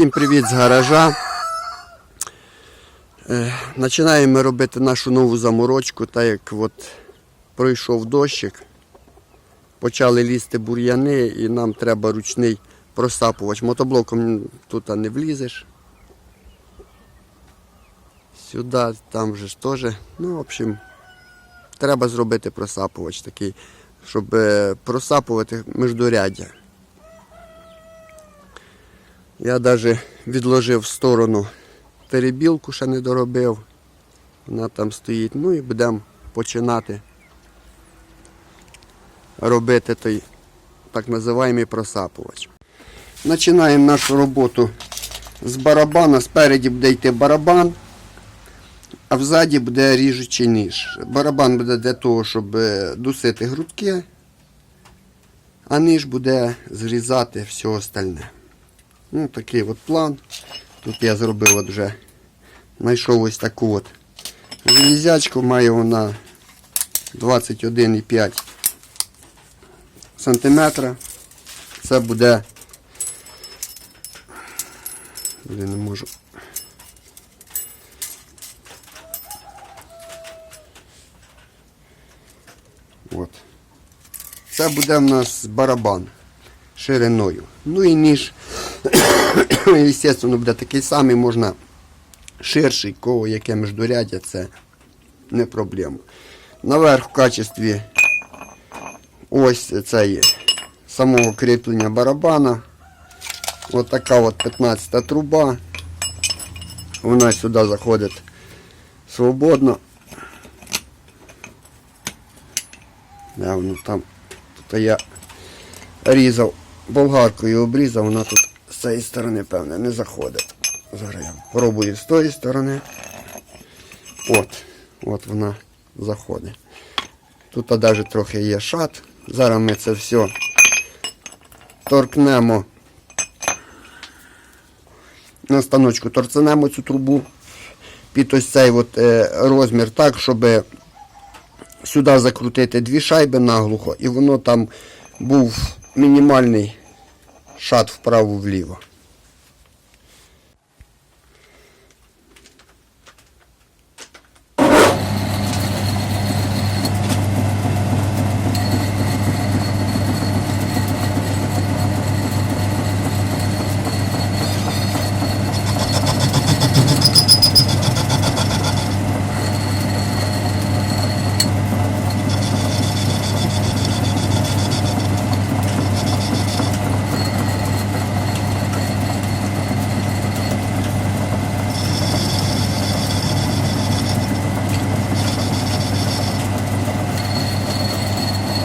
Всім привіт з гаража. Е, Починаємо робити нашу нову заморочку, так як от пройшов дощик, почали лізти бур'яни і нам треба ручний просапувач. Мотоблоком тут не влізеш. Сюди, там вже ж теж. Ну, в общем, треба зробити просапувач такий, щоб е, просапувати міждуряддя. Я навіть відложив в сторону перебілку, ще не доробив. Вона там стоїть. Ну і будемо починати робити той так називаємий просапувач. Починаємо нашу роботу з барабана. Спереді буде йти барабан, а взаді буде ріжучий ніж. Барабан буде для того, щоб е, дусити грудки, а ніж буде зрізати все остальне. Ну, такий от план. Тут я зробив от вже, знайшов ось таку от железячку, має вона 21,5 сантиметра. Це буде. Я не можу. От. Це буде в нас барабан шириною. Ну і ніж, звісно, буде такий самий, можна ширший, кого яке міждуряддя, це не проблема. Наверх в качестві ось цей самого кріплення барабана. Ось така от 15 труба. Вона сюди заходить свободно. Да, воно там тут я різав болгаркою обрізав, вона тут цієї сторони, певне, не заходить. Зараз я пробую з тої сторони. От, от вона заходить. Тут навіть трохи є шат. Зараз ми це все торкнемо на станочку, торценемо цю трубу під ось цей от, е, розмір так, щоб сюди закрутити дві шайби наглухо, і воно там був мінімальний шат вправо-вліво.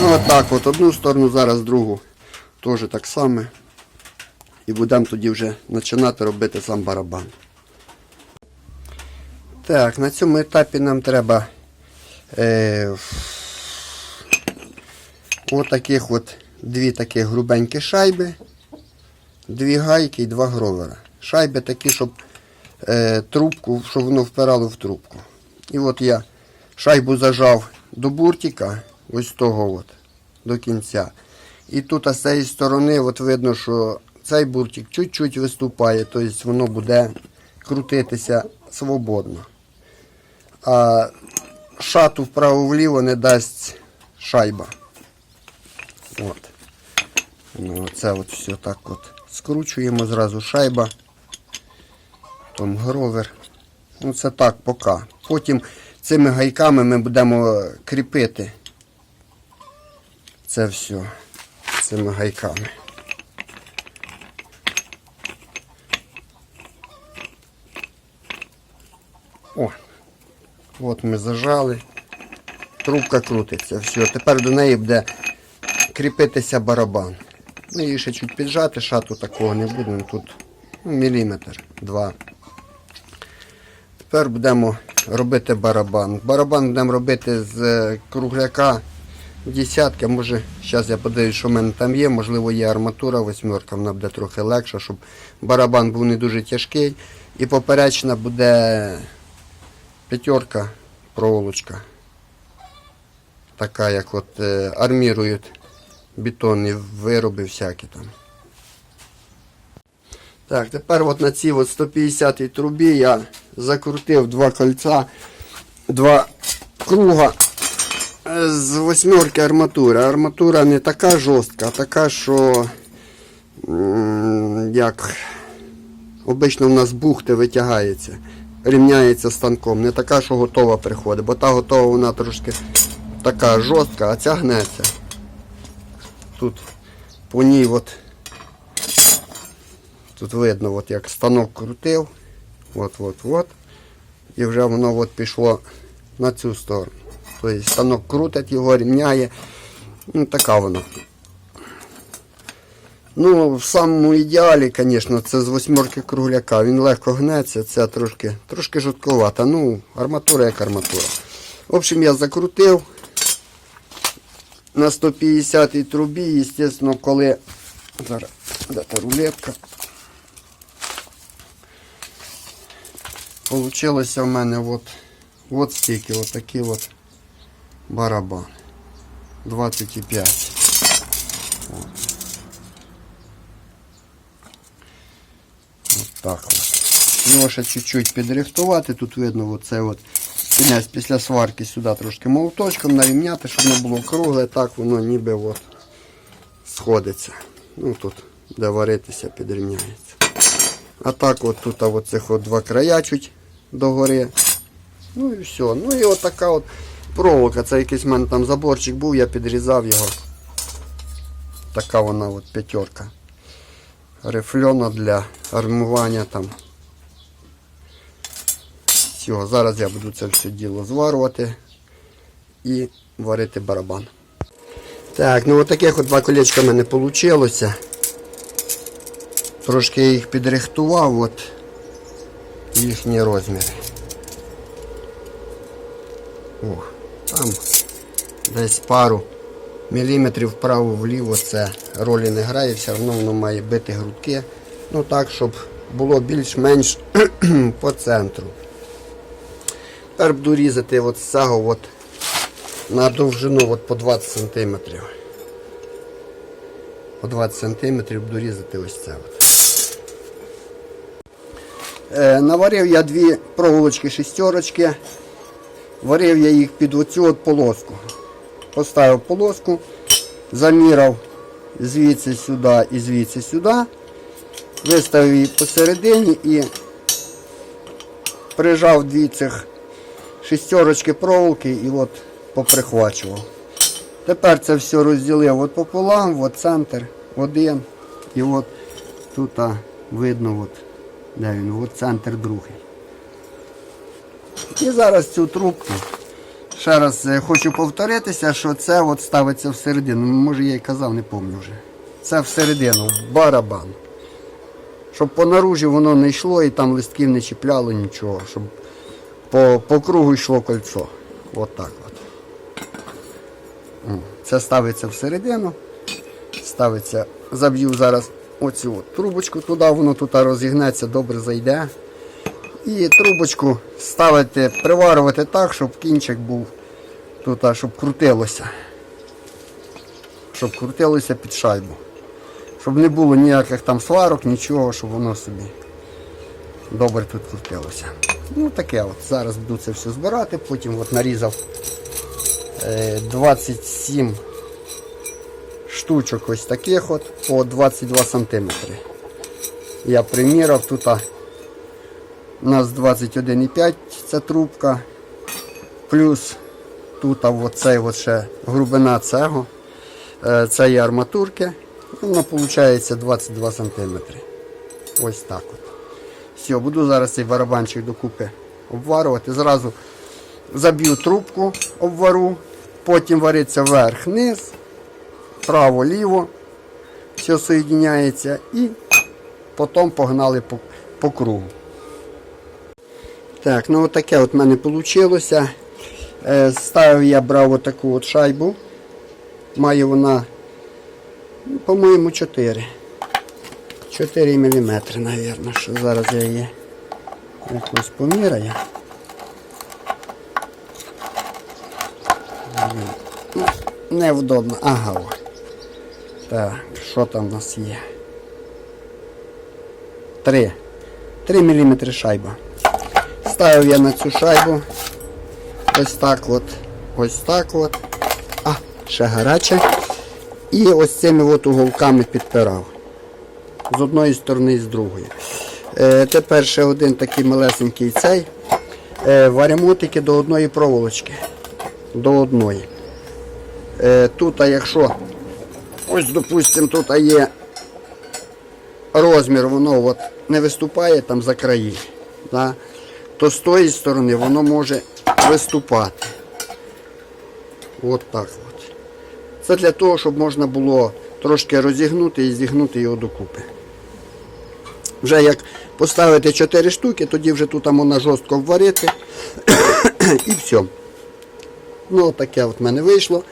Ну, отак от одну сторону, зараз другу теж так само. І будемо тоді вже починати робити сам барабан. Так, на цьому етапі нам треба е, отаких от дві такі грубенькі шайби, дві гайки і два гровера. Шайби такі, щоб е, трубку, щоб воно впирало в трубку. І от я шайбу зажав до буртика, ось того от, до кінця. І тут з цієї сторони от видно, що цей буртик чуть-чуть виступає, тобто воно буде крутитися свободно. А шату вправо-вліво не дасть шайба. От. Ну, це от все так от скручуємо зразу шайба. Там гровер. Ну це так поки. Потім цими гайками ми будемо кріпити це все цими гайками. О, от ми зажали. Трубка крутиться. Все, тепер до неї буде кріпитися барабан. Ну, її ще чуть піджати, шату такого не буде. Тут ну, міліметр, два. Тепер будемо робити барабан. Барабан будемо робити з е, кругляка десятки. Може, зараз я подивлюсь, що в мене там є. Можливо, є арматура восьмерка, вона буде трохи легша, щоб барабан був не дуже тяжкий. І поперечна буде п'ятерка, проволочка. Така, як от е, армірують бетонні вироби всякі там. Так, тепер от на цій от 150 трубі я закрутив два кольця, два круга з восьмерки арматури. Арматура не така жорстка, а така, що як обично в нас бухти витягається, рівняється станком. Не така, що готова приходить, бо та готова вона трошки така жорстка, а ця гнеться. Тут по ній от Тут видно, от як станок крутив. От, от, от. І вже воно от пішло на цю сторону. Тобто станок крутить його, рівняє. Ну, така воно. Ну, в самому ідеалі, звісно, це з восьмерки кругляка. Він легко гнеться, це трошки, трошки жорстковата. Ну, арматура як арматура. В общем, я закрутив на 150 трубі, звісно, коли. Зараз, де та рулетка. Получилося в мене от, от стільки, от такий от барабан. 25. От. От так от. Ще чуть-чуть підрихтувати. Тут видно оце от кінець після сварки сюди трошки молоточком нарівняти, щоб не було кругле, так воно ніби от сходиться. Ну тут, де варитися, підрівняється. А так от тут от цих от два края чуть догори. Ну і все. Ну і от така от проволока. Це якийсь в мене там заборчик був, я підрізав його. Така вона от п'ятерка. Рифльона для армування там. Все, зараз я буду це все діло зварювати і варити барабан. Так, ну от таких от два колечка в мене вийшло. Трошки я їх підрихтував, от їхні розміри. Ох, там десь пару міліметрів вправо-вліво це ролі не грає, все одно воно має бити грудки. Ну так, щоб було більш-менш по центру. Тепер буду різати от цього от на довжину от по 20 см. По 20 см буду різати ось це. От. Е, наварив я дві проволочки шістерочки. Варив я їх під оцю от полоску. Поставив полоску, заміряв звідси сюди і звідси сюди. Виставив її посередині і прижав дві цих шістерочки проволоки і от поприхвачував. Тепер це все розділив от пополам, от центр один. І от тут видно, от, де він, от центр другий. І зараз цю трубку. Ще раз е, хочу повторитися, що це от ставиться всередину. Ну, Може я й казав, не пам'ятаю вже. Це всередину, барабан. Щоб по наружі воно не йшло і там листків не чіпляло нічого. Щоб по, по кругу йшло кольцо. От так от. Це ставиться всередину. Ставиться, заб'ю зараз оцю от трубочку туди, воно тут розігнеться, добре зайде. І трубочку ставити, приварювати так, щоб кінчик був тут, щоб крутилося. Щоб крутилося під шайбу. Щоб не було ніяких там сварок, нічого, щоб воно собі добре тут крутилося. Ну таке от. Зараз буду це все збирати, потім от нарізав е, 27 штучок ось таких от по 22 сантиметри. Я приміряв тут. У нас 21,5 ця трубка. Плюс тут оцей ще глибина цього. Це є арматурки. Воно виходить 22 см. Ось так от. Все, буду зараз цей барабанчик докупи обварювати. Зразу заб'ю трубку, обвару, потім вариться вверх-вниз, право-ліво. Все соєдиняється і потім погнали по, по кругу. Так, ну от таке от в мене вийшло. Е, ставив я брав отаку от шайбу. Має вона, по-моєму, 4. 4 мм, мабуть, що зараз я її якось поміряю. Невдобно. Ага. Так, що там у нас є? 3. 3 мм шайба. Ставив я на цю шайбу. Ось так от. Ось так от. А, ще гаряче. І ось цими от уголками підпирав. З одної сторони і з другої. Е, тепер ще один такий малесенький цей. Е, варимо тільки до одної проволочки. До одної. Е, тут, а якщо, ось, допустимо, тут є розмір, воно от не виступає там за краї, да, то з тої сторони воно може виступати. От так от. Це для того, щоб можна було трошки розігнути і зігнути його докупи. Вже як поставити 4 штуки, тоді вже тут можна жорстко вварити і все. Ну, таке от в мене вийшло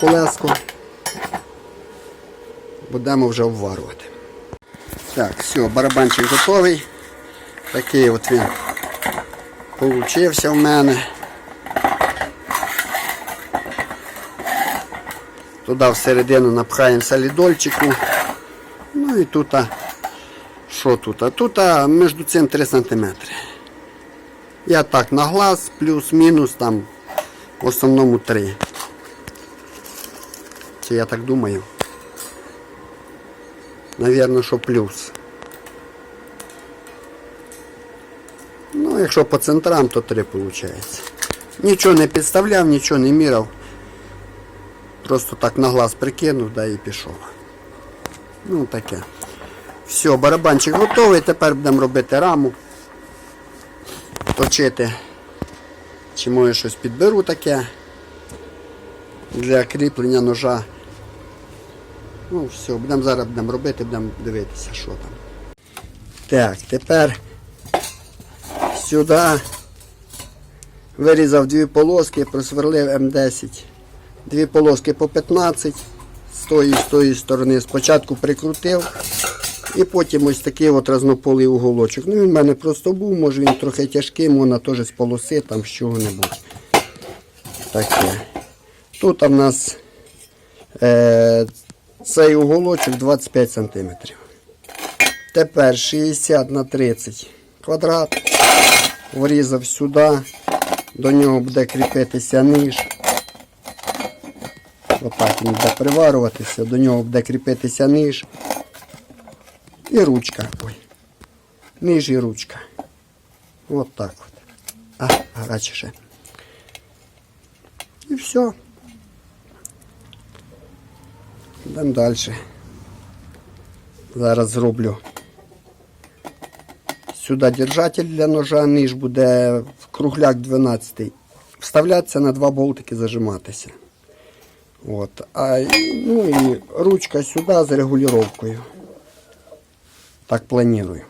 колеско. Будемо вже обварювати. Так, все, барабанчик готовий. Такий от він получився в мене. Туди всередину напхаємо солідольчику. Ну і тут, що тут? Тут між цим 3 см. Я так на глаз, плюс-мінус там в основному 3. Це я так думаю. Навірно, що плюс. Ну, якщо по центрам, то 3 виходить. Нічого не підставляв, нічого не міряв. Просто так на глаз прикинув, да і пішов. Ну таке. Все, барабанчик готовий, тепер будемо робити раму. Точити. Чи може щось підберу таке для кріплення ножа. Ну, все, будемо зараз будемо робити, будемо дивитися, що там. Так, тепер сюди вирізав дві полоски, просверлив М10. Дві полоски по 15 з тої з тої сторони. Спочатку прикрутив і потім ось такий от разнополий уголочок. Ну він в мене просто був, може він трохи тяжкий, можна теж з полоси, там з чого-небудь. Таке. Тут у нас е, цей уголочок 25 см. Тепер 60 на 30 квадрат. Врізав сюди, до нього буде кріпитися ніж. Отак він буде приварюватися, до нього буде кріпитися ніж і ручка. Ой. Ніж і ручка. От так от. А, гаряче ще. І все. Йдемо далі. Зараз зроблю. Сюди держатель для ножа, ніж буде кругляк 12. Вставлятися на два болтики зажиматися. От. А, ну і ручка сюди з регулюванням. Так планую.